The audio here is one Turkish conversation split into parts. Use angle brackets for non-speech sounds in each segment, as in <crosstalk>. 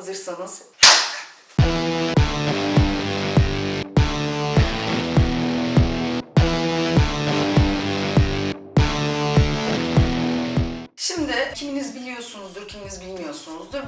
Hazırsanız Şimdi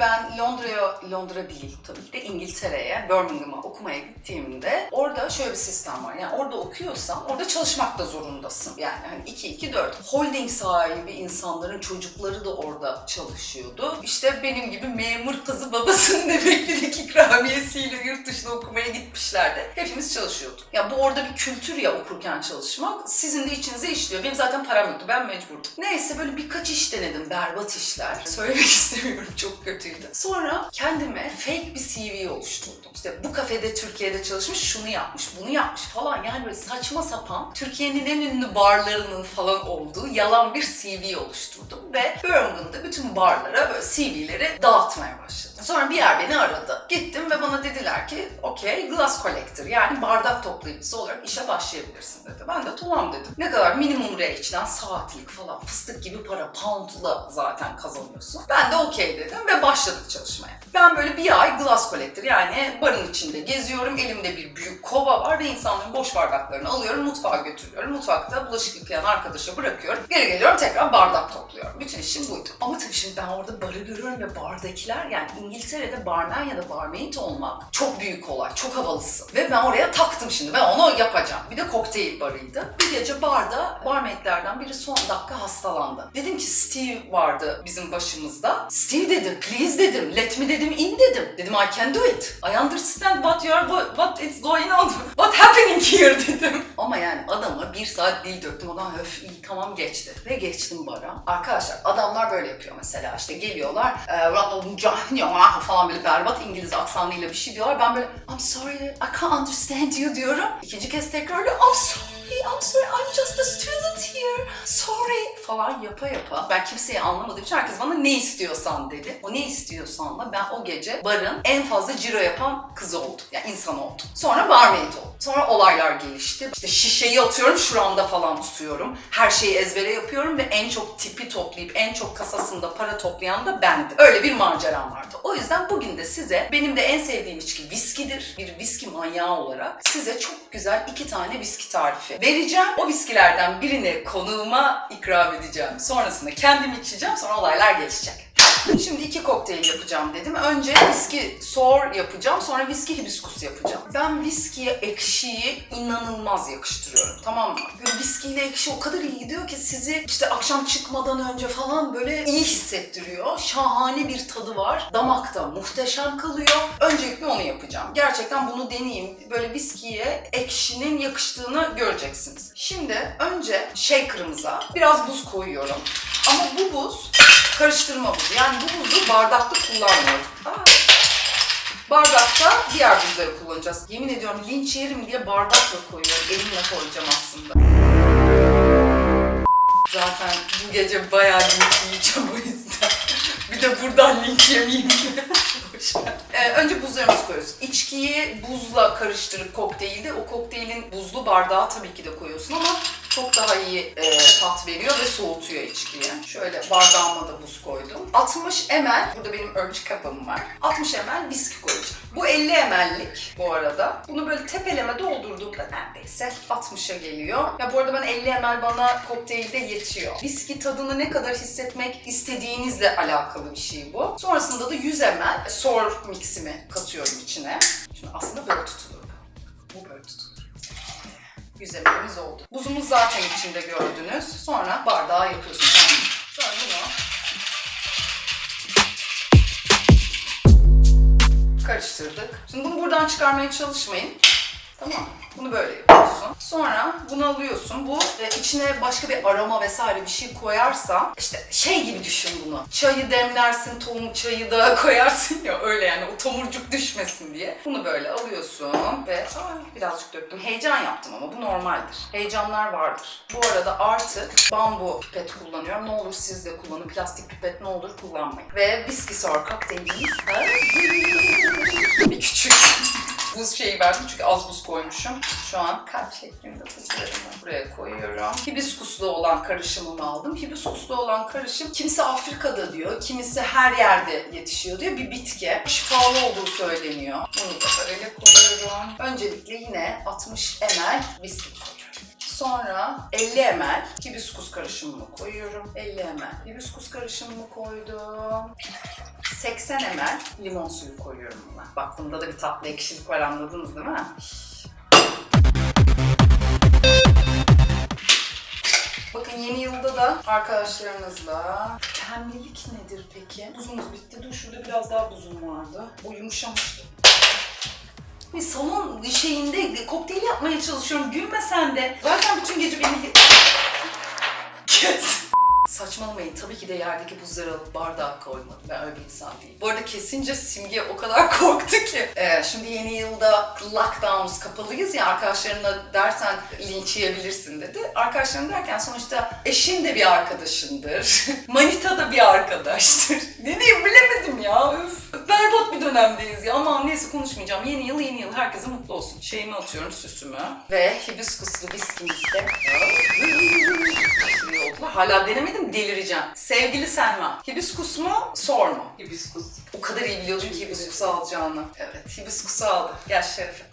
Ben Londra'ya, Londra değil tabii ki de İngiltere'ye, Birmingham'a okumaya gittiğimde orada şöyle bir sistem var. Yani orada okuyorsan orada çalışmak da zorundasın. Yani hani 2-2-4. Holding sahibi insanların çocukları da orada çalışıyordu. İşte benim gibi memur kızı babasının <laughs> emeklilik ikramiyesiyle yurt dışına okumaya gitmişlerdi. Hepimiz çalışıyorduk. Ya bu orada bir kültür ya okurken çalışmak. Sizin de içinize işliyor. Benim zaten param yoktu. Ben mecburdum. Neyse böyle birkaç iş denedim. Berbat işler. Söylemek <laughs> istemiyorum. Çok kötüydü. Sonra kendime fake bir CV oluşturdum. İşte bu kafede Türkiye'de çalışmış, şunu yapmış, bunu yapmış falan. Yani böyle saçma sapan Türkiye'nin en ünlü barlarının falan olduğu yalan bir CV oluşturdum. Ve Birmingham'da bütün barlara böyle CV'leri dağıtmaya başladım. Sonra bir yer beni aradı. Gittim ve bana dediler ki okey glass collector yani bardak toplayıcısı olarak işe başlayabilirsin dedi. Ben de tamam dedim. Ne kadar minimum rage'den saatlik falan fıstık gibi para pound'la zaten kazanıyorsun. Ben de okey dedim ve başladık çalışmaya. Ben böyle bir ay glass collector yani barın içinde geziyorum. Elimde bir büyük kova var ve insanların boş bardaklarını alıyorum mutfağa götürüyorum. Mutfakta bulaşık yıkayan arkadaşa bırakıyorum. Geri geliyorum tekrar bardak topluyorum. Bütün işim buydu. Ama tabii şimdi ben orada barı görüyorum ve bardakiler yani İngiltere'de barmen ya da barmaid olmak çok büyük olay. Çok havalısın. Ve ben oraya taktım şimdi. Ben onu yapacağım. Bir de kokteyl barıydı. Bir gece barda barmaidlerden biri son dakika hastalandı. Dedim ki Steve vardı bizim başımızda. Steve dedim, please dedim, let me dedim, in dedim. Dedim I can do it. I understand what you are, what is going on, what happening here <laughs> dedim. Ama yani adama bir saat dil döktüm. Adam öf iyi tamam geçti. Ve geçtim bara. Arkadaşlar adamlar böyle yapıyor mesela işte geliyorlar. E, falan böyle berbat İngiliz aksanıyla bir şey diyorlar. Ben böyle I'm sorry I can't understand you diyorum. İkinci kez tekrarlıyor. I'm sorry I'm sorry I'm just a student here. Sorry falan yapa yapa. Ben kimseyi anlamadığım için herkes bana ne istiyorsan dedi. O ne istiyorsanla ben o gece barın en fazla ciro yapan kızı oldum. Yani insan oldum. Sonra barmaid oldum. Sonra olaylar gelişti. İşte şişeyi atıyorum şuramda falan tutuyorum. Her şeyi ezbere yapıyorum ve en çok tipi toplayıp en çok kasasında para toplayan da bendim. Öyle bir maceram vardı. O yüzden bugün de size benim de en sevdiğim içki viskidir. Bir viski manyağı olarak size çok güzel iki tane viski tarifi vereceğim. O viskilerden birini konuğuma ikram edeceğim. Sonrasında kendim içeceğim. Sonra olaylar gelişecek. Şimdi iki kokteyl yapacağım dedim. Önce viski sour yapacağım, sonra viski hibiskus yapacağım. Ben viskiye ekşiyi inanılmaz yakıştırıyorum. Tamam mı? Böyle viskiyle ekşi o kadar iyi gidiyor ki sizi işte akşam çıkmadan önce falan böyle iyi hissettiriyor. Şahane bir tadı var. Damakta muhteşem kalıyor. Öncelikle onu yapacağım. Gerçekten bunu deneyeyim. Böyle viskiye ekşinin yakıştığını göreceksiniz. Şimdi önce shaker'ımıza biraz buz koyuyorum. Ama bu buz karıştırma buzu. Yani bu buzu bardakta kullanmıyoruz. Aa. Bardakta diğer buzları kullanacağız. Yemin ediyorum linç yerim diye bardakla koyuyorum. Elimle koyacağım aslında. Zaten bu gece bayağı linç yiyeceğim o yüzden. Bir de buradan linç yemeyeyim ver. Ee, önce buzlarımızı koyuyoruz. İçkiyi buzla karıştırıp kokteylde o kokteylin buzlu bardağı tabii ki de koyuyorsun ama çok daha iyi e, tat veriyor ve soğutuyor içkiyi. Şöyle bardağıma da buz koydum. 60 ml, burada benim ölçü kabım var. 60 ml viski koyacağım. Bu 50 ml'lik bu arada. Bunu böyle tepeleme doldurduğumda neredeyse 60'a geliyor. Ya bu arada ben 50 ml bana kokteylde yetiyor. Viski tadını ne kadar hissetmek istediğinizle alakalı bir şey bu. Sonrasında da 100 ml sour miximi katıyorum içine. Şimdi aslında böyle tutulur. Bu böyle tutulur. 100 ml'imiz oldu. Buzumuz zaten içinde gördünüz. Sonra bardağa yapıyorsunuz. Sonra bunu karıştırdık. Şimdi bunu buradan çıkarmaya çalışmayın. Tamam? Bunu böyle yapıyorsun. Sonra bunu alıyorsun. Bu e, içine başka bir aroma vesaire bir şey koyarsan işte şey gibi düşün bunu. Çayı demlersin, tohum çayı da <laughs> koyarsın ya öyle yani o tomurcuk düşmesin diye. Bunu böyle alıyorsun ve Ay, birazcık döktüm. Heyecan yaptım ama bu normaldir. Heyecanlar vardır. Bu arada artık bambu pipet kullanıyorum. Ne olur siz de kullanın. Plastik pipet ne olur kullanmayın. Ve viski sour kokteylimiz. Bir küçük buz şeyi verdim çünkü az buz koymuşum. Şu an kalp şeklinde buzlarımı buraya koyuyorum. Hibiskuslu olan karışımımı aldım. Hibiskuslu olan karışım kimisi Afrika'da diyor, kimisi her yerde yetişiyor diyor. Bir bitki. Şifalı olduğu söyleniyor. Bunu da böyle koyuyorum. Öncelikle yine 60 ml viski koyuyorum. Sonra 50 ml hibiskus karışımını koyuyorum. 50 ml hibiskus karışımını koydum. 80 ml limon suyu koyuyorum buna. Bak bunda da bir tatlı ekşilik var anladınız değil mi? Bakın yeni yılda da arkadaşlarınızla pembelik nedir peki? Buzumuz bitti. Dur şurada biraz daha buzum vardı. O yumuşamıştı. Bir salon şeyinde kokteyl yapmaya çalışıyorum. Gülme sen de. Zaten bütün gece beni... <laughs> Kes. Saçmalamayın. Tabii ki de yerdeki buzları alıp bardağa koymadım. Ben öyle bir insan değilim. Bu arada kesince Simge o kadar <laughs> korktu ki. Ee, şimdi yeni yılda lockdown'uz kapalıyız ya arkadaşlarına dersen linç yiyebilirsin dedi. Arkadaşlarım derken sonuçta eşin de bir arkadaşındır. <laughs> Manita da bir arkadaştır. <laughs> ne diyeyim bilemedim ya. Üf. Berbat bir dönemdeyiz ya. Ama neyse konuşmayacağım. Yeni yıl yeni yıl. Herkese mutlu olsun. Şeyimi atıyorum süsümü. Ve hibiskuslu viskimizde. Şimdi oldular. Hala denemedim delireceğim. Sevgili Selma, hibiskus mu, sor mu? Hibiskus. O kadar iyi biliyordum ki hibiskusu alacağını. Evet, hibiskusu aldı. Gel Şerife.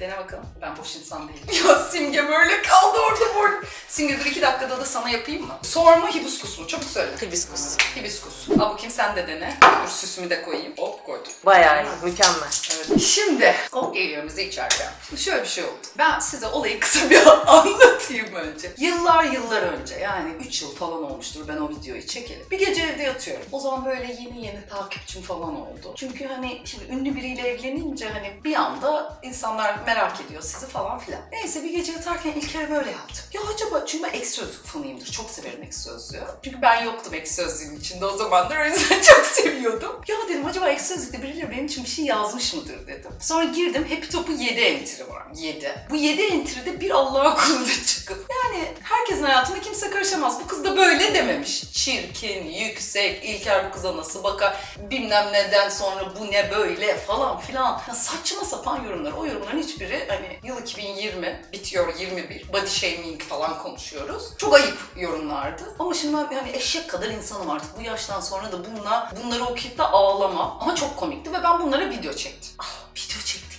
Dene bakalım. Ben boş insan değilim. <laughs> Ya Simge böyle kaldı orada boş. Simge dur iki dakikada da sana yapayım mı? Sor mu, hibiskus mu? Çabuk söyle. Hibiskus. Hibiskus. Al bakayım sen de dene. Dur süsümü de koyayım. Hop koydum. Bayağı iyi, mükemmel. Evet. Şimdi kokteyllerimizi içerken. Şimdi şöyle bir şey oldu. Ben size olayı kısa bir <laughs> anlatayım önce. Yıllar yıllar önce yani 3 yıl falan olmuştur ben o videoyu çekelim. Bir gece evde yatıyorum. O zaman böyle yeni yeni takipçim falan oldu. Çünkü hani şimdi ünlü biriyle evlenince hani bir anda insanlar merak ediyor sizi falan filan. Neyse bir gece yatarken İlker böyle yaptı. Ya acaba çünkü ben ek sözlük fanıyımdır. Çok severim ek sözlüğü. Çünkü ben yoktum ek sözlüğün içinde o zamanlar. O yüzden <laughs> çok seviyordum. Ya dedim acaba ek sözlükte birileri benim için bir şey yazmış mıdır dedim. Sonra girdim Happy Top'un 7 entry var. 7. Bu 7 entry'de bir Allah'a kuluna <laughs> çıkıp yani herkesin hayatında kimse karışamaz. Bu kız da böyle dememiş. Çirkin, yüksek, İlker bu kıza nasıl bakar, bilmem neden sonra bu ne böyle falan filan. Ya saçma sapan yorumlar. O yorumların hiçbiri hani yıl 2020 bitiyor 21. Body shaming falan konuşuyoruz. Çok ayıp yorumlardı. Ama şimdi ben yani eşek kadar insanım artık. Bu yaştan sonra da bununla, bunları okuyup da ağlamam. Ama çok komikti ve ben bunlara video çektim. Ah, video bir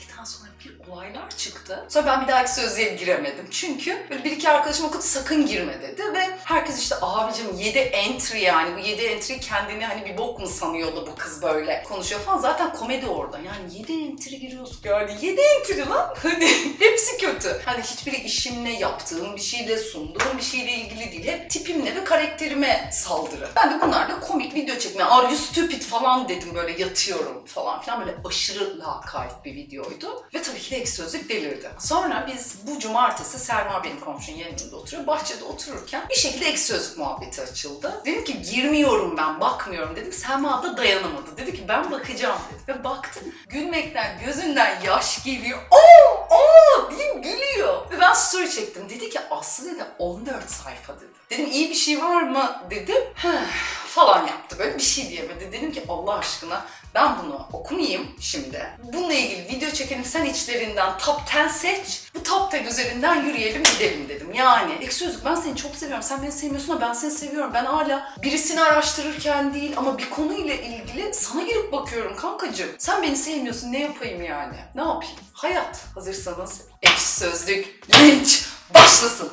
olaylar çıktı. Sonra ben bir dahaki sözlüğe giremedim. Çünkü böyle bir iki arkadaşım okudu sakın girme dedi ve herkes işte abicim 7 entry yani bu 7 entry kendini hani bir bok mu sanıyordu bu kız böyle konuşuyor falan. Zaten komedi orada. Yani 7 entry giriyorsun. Yani 7 entry lan. <laughs> Hani hepsi kötü. Hani hiçbiri işimle yaptığım bir şeyle sunduğum bir şeyle ilgili değil. Hep tipimle ve karakterime saldırı. Ben de bunlarla komik video çekmeye, are you stupid falan dedim böyle yatıyorum falan filan böyle aşırı lakayt bir videoydu. Ve tabii ki de ek sözlük delirdi. Sonra biz bu cumartesi Selma benim komşunun yanında oturuyor. Bahçede otururken bir şekilde ek sözlük muhabbeti açıldı. Dedim ki girmiyorum ben bakmıyorum dedim. Selma da dayanamadı. Dedi ki ben bakacağım dedi. Ve baktı gülmekten gözünden yaş geliyor. Oo oo diye gülüyor. Ve ben story çektim. Dedi ki Aslı dedi 14 sayfa dedi. Dedim iyi bir şey var mı dedim. Heh, falan yaptı böyle bir şey diyemedi. Dedim ki Allah aşkına ben bunu okumayayım şimdi. Bununla ilgili video çekelim sen içlerinden top 10 seç. Bu top 10 üzerinden yürüyelim gidelim dedim. Yani ek sözlük ben seni çok seviyorum. Sen beni sevmiyorsun ama ben seni seviyorum. Ben hala birisini araştırırken değil ama bir konuyla ilgili sana girip bakıyorum kankacığım. Sen beni sevmiyorsun ne yapayım yani? Ne yapayım? Hayat. Hazırsanız ek sözlük linç başlasın.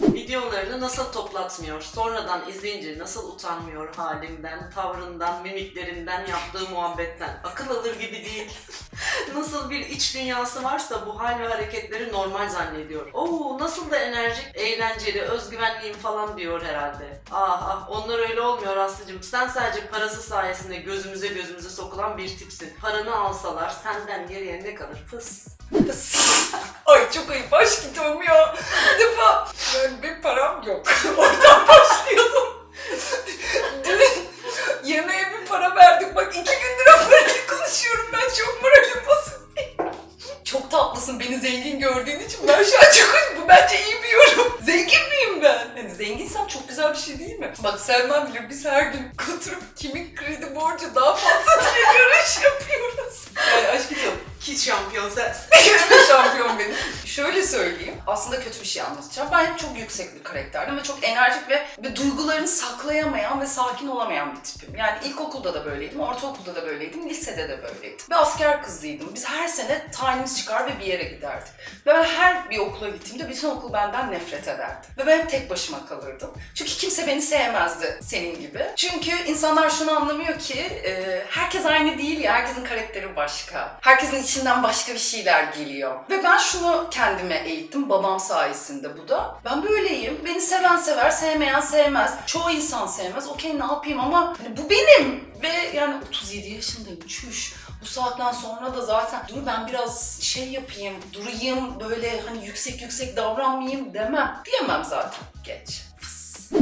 Videolarını nasıl toplatmıyor, sonradan izleyince nasıl utanmıyor halinden, tavrından, mimiklerinden, yaptığı muhabbetten. Akıl alır gibi değil. Nasıl bir iç dünyası varsa bu hal ve hareketleri normal zannediyor. Oo nasıl da enerjik, eğlenceli, özgüvenliyim falan diyor herhalde. Ah ah onlar öyle olmuyor Aslı'cığım. Sen sadece parası sayesinde gözümüze gözümüze sokulan bir tipsin. Paranı alsalar senden geriye ne kalır? Fıs. <laughs> Ay çok ayıp aşkım ya. Bir defa yani bir param yok. <laughs> Oradan başlayalım. Dün <laughs> yemeğe bir para verdik. Bak iki gündür o konuşuyorum. Ben çok moralim bozuk. Çok tatlısın beni zengin gördüğün için ben şu an çok Bu bence iyi bir yorum. Zengin miyim ben? Hani zenginsem çok güzel bir şey değil mi? Bak Selman bilir biz her gün oturup kimin kredi borcu daha fazla diye yarış yapıyoruz. Yani aşkım Ki şampiyon <laughs> söyleyeyim. Aslında kötü bir şey anlatacağım. Ben hep çok yüksek bir karakterdim ve çok enerjik ve, ve duygularını saklayamayan ve sakin olamayan bir tipim. Yani ilkokulda da böyleydim, ortaokulda da böyleydim, lisede de böyleydim. Ve asker kızıydım. Biz her sene tayinimiz çıkar ve bir yere giderdik. Ve ben her bir okula gittiğimde bütün okul benden nefret ederdi. Ve ben hep tek başıma kalırdım. Çünkü kimse beni sevmezdi senin gibi. Çünkü insanlar şunu anlamıyor ki e, herkes aynı değil ya, herkesin karakteri başka. Herkesin içinden başka bir şeyler geliyor. Ve ben şunu kendime eğittim, babam sayesinde bu da. Ben böyleyim, beni seven sever, sevmeyen sevmez. Çoğu insan sevmez, okey ne yapayım ama hani bu benim. Ve yani 37 yaşındayım, çüş. Bu saatten sonra da zaten dur ben biraz şey yapayım, durayım, böyle hani yüksek yüksek davranmayayım demem. Diyemem zaten. Geç.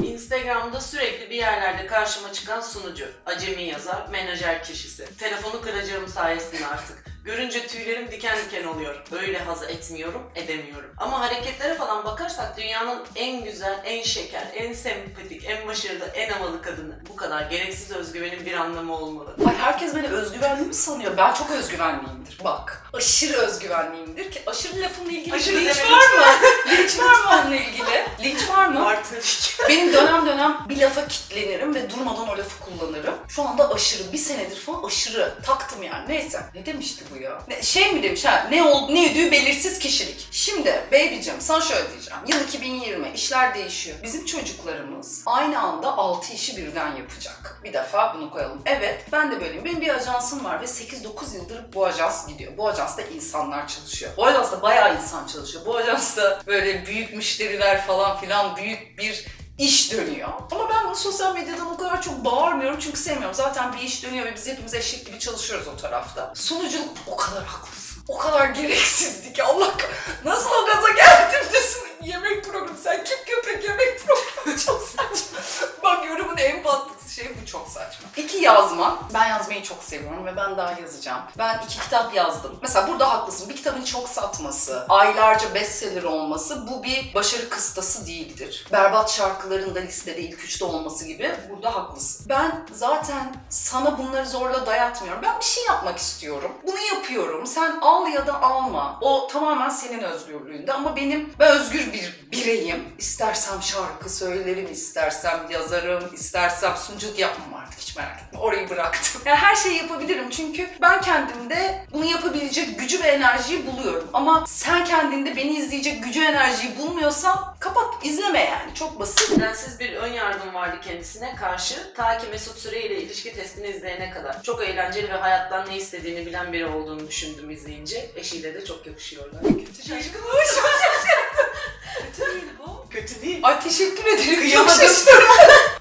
Instagram'da sürekli bir yerlerde karşıma çıkan sunucu, acemi yazar, menajer kişisi. Telefonu kıracağım sayesinde artık. Görünce tüylerim diken diken oluyor. Öyle haz etmiyorum, edemiyorum. Ama hareketlere falan bakarsak dünyanın en güzel, en şeker, en sempatik, en başarılı, en havalı kadını. Bu kadar gereksiz özgüvenin bir anlamı olmalı. Ay herkes beni özgüvenli mi sanıyor? Ben çok özgüvenliyimdir. Bak. Aşırı özgüvenliyimdir ki aşırı lafımla ilgili Aşırı linç var mı? <laughs> linç var mı onunla ilgili? Linç var mı? Var tabii ki. <laughs> Benim dönem dönem bir lafa kitlenirim ve durmadan o lafı kullanırım. Şu anda aşırı, bir senedir falan aşırı taktım yani. Neyse. Ne demişti bu ya? Ne, şey mi demiş ha? Ne oldu, ne ödüğü belirsiz kişilik. Şimdi babycim sana şöyle diyeceğim. Yıl 2020, işler değişiyor. Bizim çocuklarımız aynı anda 6 işi birden yapacak. Bir defa bunu koyalım. Evet, ben de böyleyim. Benim bir ajansım var ve 8-9 yıldır bu ajans gidiyor. Bu ajansta insanlar çalışıyor. Bu ajansta bayağı insan çalışıyor. Bu ajansta böyle büyük müşteriler falan filan büyük bir iş dönüyor. Ama ben bunu sosyal medyadan o kadar çok bağırmıyorum çünkü sevmiyorum. Zaten bir iş dönüyor ve biz hepimiz eşek gibi çalışıyoruz o tarafta. Sunuculuk o kadar haklısın. O kadar gereksizdi ki Allah nasıl o gaza geldim desin. Yemek programı sen kim köpek yemek programı <laughs> çok saçma. Bak yorumun en patlısı şey bu çok saçma. İki yazma. Ben yazmayı çok seviyorum ve ben daha yazacağım. Ben iki kitap yazdım. Mesela burada haklısın. Bir kitabın çok satması, aylarca bestseller olması bu bir başarı kıstası değildir. Berbat şarkıların da listede ilk üçte olması gibi burada haklısın. Ben zaten sana bunları zorla dayatmıyorum. Ben bir şey yapmak istiyorum. Bunu yapıyorum. Sen al ya da alma. O tamamen senin özgürlüğünde ama benim ben özgür bir bireyim. İstersem şarkı söylerim, istersem yazarım, istersem sunuculuk yapmam artık hiç merak etme. Orayı bıraktım. Yani her şeyi yapabilirim çünkü ben kendimde bunu yapabilecek gücü ve enerjiyi buluyorum. Ama sen kendinde beni izleyecek gücü enerjiyi bulmuyorsan kapat, izleme yani. Çok basit. Nedensiz bir ön yardım vardı kendisine karşı ta ki Mesut Süre ile ilişki testini izleyene kadar. Çok eğlenceli ve hayattan ne istediğini bilen biri olduğunu düşündüm izleyince. Eşiyle de çok yakışıyorlar. Kötü Şaşkınmış. Kötü değil bu. Kötü değil. Ay teşekkür ederim. Kıyamadım. Çok şaşırdım.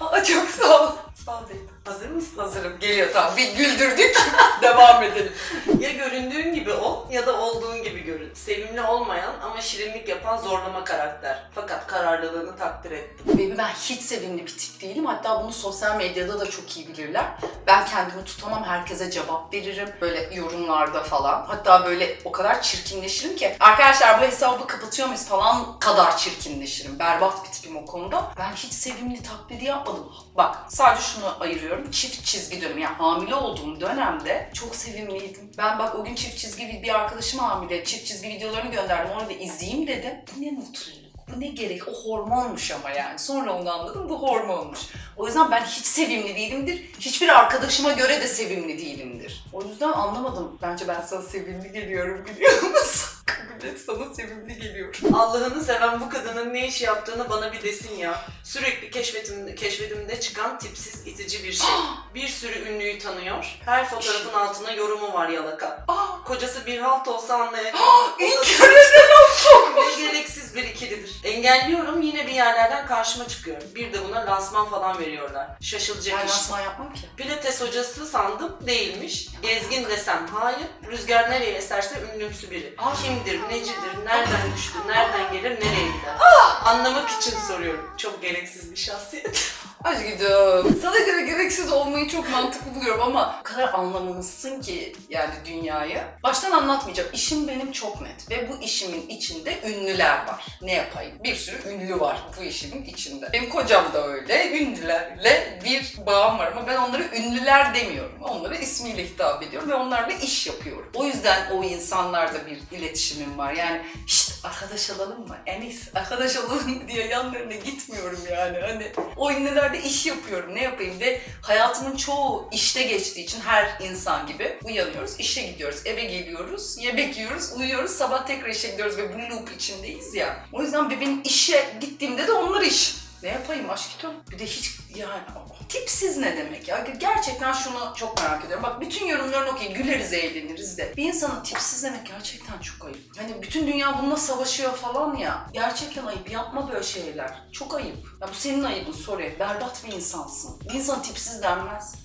<laughs> Aa, çok sağ ol. Sağ ol Beyda. Hazır mısın? Hazırım. Geliyor tamam. Bir güldürdük. <laughs> Devam edelim. Ya göründüğün gibi ol ya da olduğun gibi görün. Sevimli olmayan ama şirinlik yapan zorlama karakter. Fakat kararlılığını takdir ettim. Baby ben hiç sevimli bir tip değilim. Hatta bunu sosyal medyada da çok iyi bilirler. Ben kendimi tutamam. Herkese cevap veririm. Böyle yorumlarda falan. Hatta böyle o kadar çirkinleşirim ki. Arkadaşlar bu hesabı kapatıyor muyuz falan kadar çirkinleşirim. Berbat bir tipim o konuda. Ben hiç sevimli taklidi yapmadım. Bak sadece şunu ayırıyorum. Çift çizgi dönemi. Yani hamile olduğum dönemde çok sevimliydim. Ben bak o gün çift çizgi bir arkadaşım hamile. Çift çizgi videolarını gönderdim. Onu da izleyeyim dedim. Bu ne mutluluk. Bu ne gerek? O hormonmuş ama yani. Sonra onu anladım. Bu hormonmuş. O yüzden ben hiç sevimli değilimdir. Hiçbir arkadaşıma göre de sevimli değilimdir. O yüzden anlamadım. Bence ben sana sevimli geliyorum biliyor musun? Kabul et sana sevimli geliyorum. Allah'ını seven bu kadının ne iş yaptığını bana bir desin ya. Sürekli keşfetim, keşfedimde çıkan tipsiz itici bir şey. bir sürü ünlüyü tanıyor. Her fotoğrafın altına yorumu var yalaka. Kocası bir halt olsa anlayacak. görelim. Ve gereksiz bir ikilidir. Engelliyorum yine bir yerlerden karşıma çıkıyor. Bir de buna lansman falan veriyorlar. Şaşılacak Ben iş. lansman yapmam ki. Pilates hocası sandım değilmiş. Gezgin desem hayır. Rüzgar nereye eserse ünlümsü biri. Ah. Kimdir, necidir, nereden düştü, nereden gelir, nereye gider? Anlamak için soruyorum. Çok gereksiz bir şahsiyet. <laughs> Aşkım, sana göre gereksiz olmayı çok mantıklı buluyorum ama o kadar anlamamışsın ki yani dünyayı. Baştan anlatmayacağım. İşim benim çok net ve bu işimin içinde ünlüler var. Ne yapayım? Bir sürü ünlü var bu işimin içinde. Benim kocam da öyle. Ünlülerle bir bağım var ama ben onlara ünlüler demiyorum. Onlara ismiyle hitap ediyorum ve onlarla iş yapıyorum. O yüzden o insanlarla bir iletişimim var. Yani işte arkadaş olalım mı? En iyisi arkadaş olalım diye yanlarına gitmiyorum yani. Hani o ünlülerde iş yapıyorum ne yapayım ve hayatımın çoğu işte geçtiği için her insan gibi uyanıyoruz, işe gidiyoruz, eve geliyoruz, yemek yiyoruz, uyuyoruz, sabah tekrar işe gidiyoruz ve bu loop içindeyiz ya. O yüzden benim işe gittiğimde de onlar iş. Ne yapayım aşkım? Bir de hiç yani tipsiz ne demek ya? Gerçekten şunu çok merak ediyorum. Bak bütün yorumların okey güleriz eğleniriz de. Bir insanın tipsiz demek gerçekten çok ayıp. Hani bütün dünya bununla savaşıyor falan ya. Gerçekten ayıp. Yapma böyle şeyler. Çok ayıp. Ya bu senin ayıbın sorry. Berbat bir insansın. Bir insan tipsiz denmez.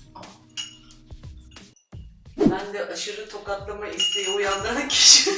Ben de aşırı tokatlama isteği uyandıran <laughs> kişi.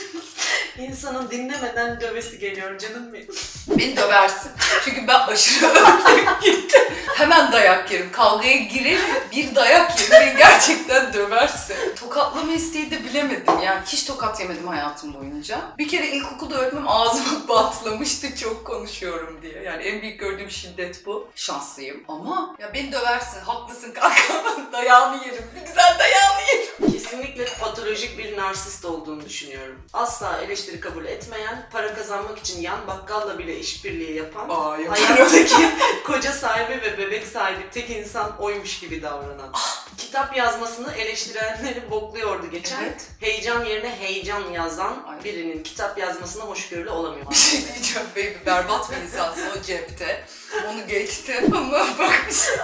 İnsanın dinlemeden dövesi geliyor canım benim. Beni döversin. Çünkü ben aşırı öfkeye gittim. Hemen dayak yerim. Kavgaya girerim. Bir dayak yerim. Beni gerçekten döversin. Tokatlama isteği de bilemedim. Yani hiç tokat yemedim hayatım boyunca. Bir kere ilkokulda öğretmenim ağzıma <laughs> batlamıştı çok konuşuyorum diye. Yani en büyük gördüğüm şiddet bu. Şanslıyım. Ama ya beni döversin. Haklısın kanka. <laughs> dayağını yerim. Güzel dayağını yerim. Kesinlikle patolojik bir narsist olduğunu düşünüyorum. Asla eleştiri kabul etmeyen, para kazanmak için yan bakkalla bile işbirliği yapan, Aa, hayattaki <laughs> koca sahibi ve bebek sahibi tek insan oymuş gibi davranan. Kitap yazmasını eleştirenleri bokluyordu geçen. Evet. Heyecan yerine heyecan yazan Ay. birinin kitap yazmasına hoşgörülü olamıyor. Bir şey diyeceğim baby. Berbat bir insansın o cepte. Onu geçti <laughs> ama bak bir şey.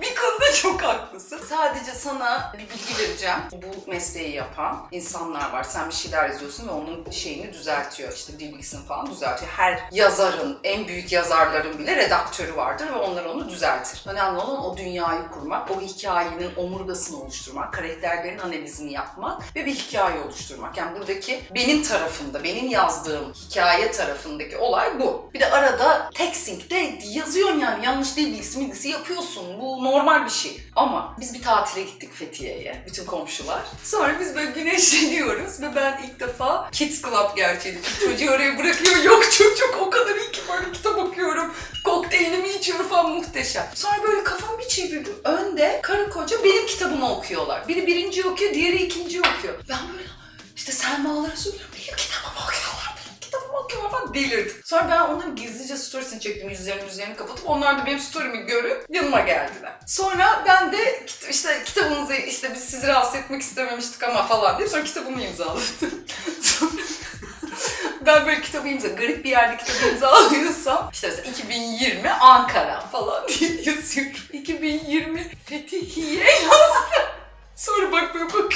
Bir konuda çok haklısın. Sadece sana bir bilgi vereceğim. Bu mesleği yapan insanlar var. Sen bir şeyler yazıyorsun ve onun şeyini düzeltiyor. İşte bilgisini falan düzeltiyor. Her yazarın, en büyük yazarların bile redaktörü vardır ve onlar onu düzeltir. Önemli olan o dünyayı kurmak, o hikayenin omurgasını oluşturmak, karakterlerin analizini yapmak ve bir hikaye oluşturmak. Yani buradaki benim tarafımda, benim yazdığım hikaye tarafındaki olay bu. Bir de arada texting'de yazıyorsun yani yanlış değil bilgisi bilgisi yapıyorsun. Bu normal bir şey. Ama biz bir tatile gittik Fethiye'ye. Bütün komşular. Sonra biz böyle güneşleniyoruz ve ben ilk defa Kids Club gerçeği. Çocuğu oraya bırakıyor. Yok çocuk o kadar iyi ki böyle kitap okuyorum. Kokteylimi içiyorum falan muhteşem. Sonra böyle kafamı bir çevirdim. Önde karı koca benim kitabımı okuyorlar. Biri birinci okuyor, diğeri ikinci okuyor. Ben böyle işte Selma'lara söylüyorum. Delirdim. Sonra ben onların gizlice storiesini çektim. Yüzlerini yüzlerini kapatıp onlar da benim story'mi görüp yanıma geldiler. Sonra ben de işte kitabınızı işte biz sizi rahatsız etmek istememiştik ama falan diye sonra kitabımı imzaladım. <laughs> Ben böyle kitabı imza, garip bir yerde kitabı imzalıyorsam işte mesela 2020 Ankara falan diye yazıyorum. 2020 Fethiye yazdım. Sonra bak böyle bak.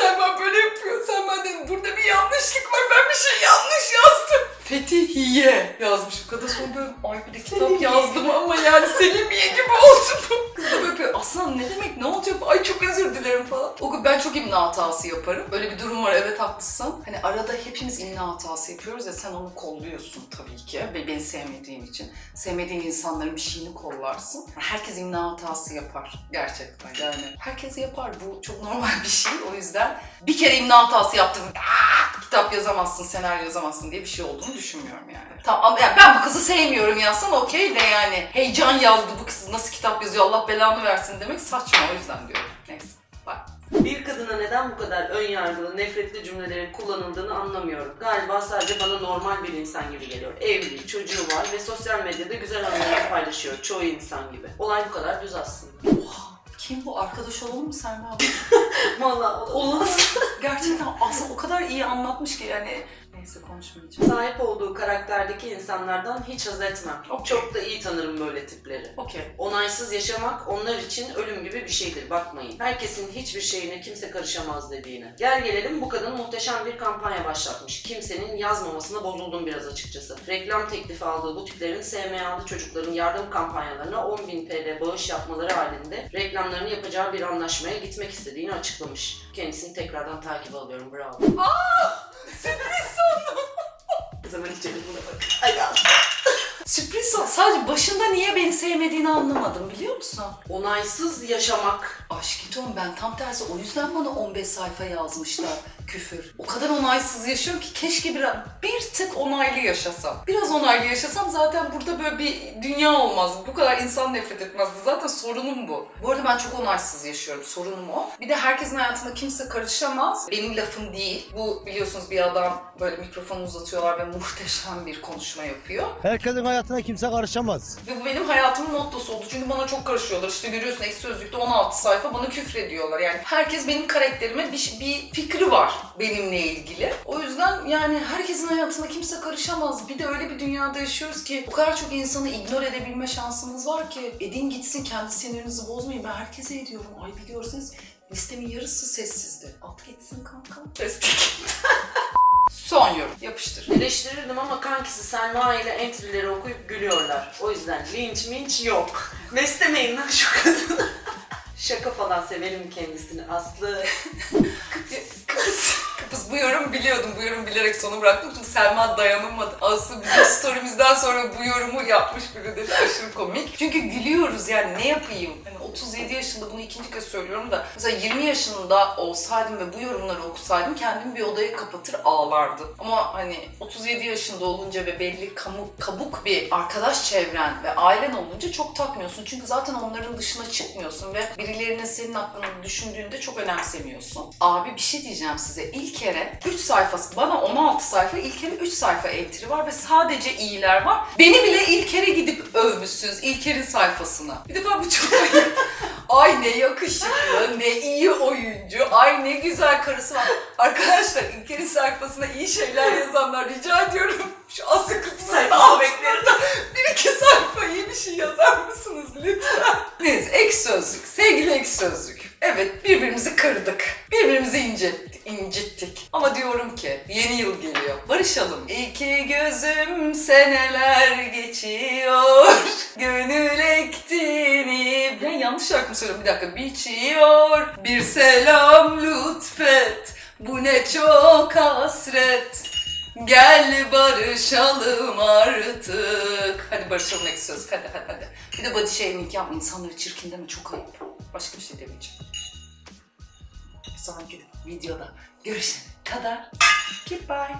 Sen bana böyle yapıyor. Sen bana dedin burada bir yanlışlık var. Ben bir şey yanlış yazdım. Fethiye yazmış. O kadar sonra böyle ay bir de kitap Selimiye. yazdım ama yani Selimiye gibi oldu bu. Kız da böyle yapıyor. Aslan ne demek ne olacak? Ay çok özür dilerim falan. O ben çok imla hatası yaparım. Öyle bir durum var evet haklısın. Hani arada hepimiz imla hatası yapıyoruz ya sen onu kolluyorsun tabii ki. Ve beni sevmediğin için. Sevmediğin insanların bir şeyini kollarsın. Herkes imla hatası yapar. Gerçekten yani. Herkes yapar. Bu çok normal bir şey. O yüzden bir kere imla hatası yaptım. "Aa, kitap yazamazsın, senaryo yazamazsın diye bir şey olduğunu düşünmüyorum yani. Tamam ama yani ben bu kızı sevmiyorum yazsam okey de yani heyecan yazdı bu kız nasıl kitap yazıyor Allah belanı versin demek saçma o yüzden diyorum. Neyse. Bir kadına neden bu kadar ön yargılı, nefretli cümlelerin kullanıldığını anlamıyorum. Galiba sadece bana normal bir insan gibi geliyor. Evli, çocuğu var ve sosyal medyada güzel anılar paylaşıyor. Çoğu insan gibi. Olay bu kadar düz aslında. Oha. Kim bu? Arkadaş olalım mı Selma? <laughs> Vallahi Olalım. Gerçekten aslında o kadar iyi anlatmış ki yani. Neyse konuşmayacağım. Sahip olduğu karakterdeki insanlardan hiç haz etmem. Okey. Çok da iyi tanırım böyle tipleri. Okey. Onaysız yaşamak onlar için ölüm gibi bir şeydir bakmayın. Herkesin hiçbir şeyine kimse karışamaz dediğine. Gel gelelim bu kadın muhteşem bir kampanya başlatmış. Kimsenin yazmamasına bozuldum biraz açıkçası. Reklam teklifi aldığı bu tiplerin SMA'lı çocukların yardım kampanyalarına 10.000 TL bağış yapmaları halinde reklamlarını yapacağı bir anlaşmaya gitmek istediğini açıklamış. Kendisini tekrardan takip alıyorum bravo. Sürpriz Zaman içelim buna bak. Ay. <laughs> Sürpriz ol. Sadece başında niye beni sevmediğini anlamadım biliyor musun? Onaysız yaşamak. Aşkım ben tam tersi o yüzden bana 15 sayfa yazmışlar küfür. O kadar onaysız yaşıyorum ki keşke bir, bir tık onaylı yaşasam. Biraz onaylı yaşasam zaten burada böyle bir dünya olmaz. Bu kadar insan nefret etmezdi. Zaten sorunum bu. Bu arada ben çok onaysız yaşıyorum. Sorunum o. Bir de herkesin hayatına kimse karışamaz. Benim lafım değil. Bu biliyorsunuz bir adam böyle mikrofonu uzatıyorlar ve muhteşem bir konuşma yapıyor. Herkesin hayatına kimse karışamaz. Ve bu benim hayatımın mottosu oldu. Çünkü bana çok karışıyorlar. İşte görüyorsun Ekşi Sözlük'te 16 sayfa bana küfrediyorlar. Yani herkes benim karakterime bir, bir fikri var benimle ilgili. O yüzden yani herkesin hayatına kimse karışamaz. Bir de öyle bir dünyada yaşıyoruz ki o kadar çok insanı ignore edebilme şansımız var ki. Edin gitsin kendi sinirinizi bozmayın. Ben herkese ediyorum. Ay bir görseniz listemin yarısı sessizdi. At gitsin kankam. Kestik. <laughs> Son yorum. Yapıştır. Eleştirirdim ama kankisi Selma ile entry'leri okuyup gülüyorlar. O yüzden linç minç yok. Beslemeyin lan şu kadını. <laughs> Şaka falan severim kendisini Aslı. <laughs> Kız, kız bu yorum biliyordum. Bu yorum bilerek sonu bıraktım. Çünkü Selma dayanamadı. Aslı bizim story'mizden sonra bu yorumu yapmış biri de aşırı komik. Çünkü gülüyoruz yani ne yapayım? Hani 37 yaşında bunu ikinci kez söylüyorum da mesela 20 yaşında olsaydım ve bu yorumları okusaydım kendimi bir odaya kapatır ağlardım. Ama hani 37 yaşında olunca ve belli kamu, kabuk bir arkadaş çevren ve ailen olunca çok takmıyorsun. Çünkü zaten onların dışına çıkmıyorsun ve birilerinin senin hakkında düşündüğünde çok önemsemiyorsun. Abi bir şey diyeceğim size. İlker'e 3 sayfası, bana 16 sayfa, İlker'e 3 sayfa entry var ve sadece iyiler var. Beni bile İlker'e gidip övmüşsünüz. İlker'in sayfasına. Bir defa bu çok ayıp. <laughs> Ay ne yakışıklı, ne iyi oyuncu, ay ne güzel karısı var. Arkadaşlar İlker'in sayfasına iyi şeyler yazanlar rica ediyorum. Şu asıl kısmını Sayfa beklerim. <laughs> bir iki sayfa iyi bir şey yazar mısınız lütfen? Neyse ek sözlük. Sevgili ek sözlük. Evet birbirimizi kırdık. Birbirimizi incittik. İncittik. Ama diyorum ki yeni yıl geliyor. Barışalım. İki gözüm seneler geçiyor. <laughs> Gönül ektiğini... Ben yanlış şarkı söylüyorum? Bir dakika. Biçiyor. Bir selam lütfet. Bu ne çok hasret. Gel barışalım artık. Hadi barışalım söz. Hadi hadi hadi. Bir de body shaming yapma. İnsanları çirkin deme. Çok ayıp. Başka bir şey demeyeceğim. Sonraki videoda görüşene kadar goodbye.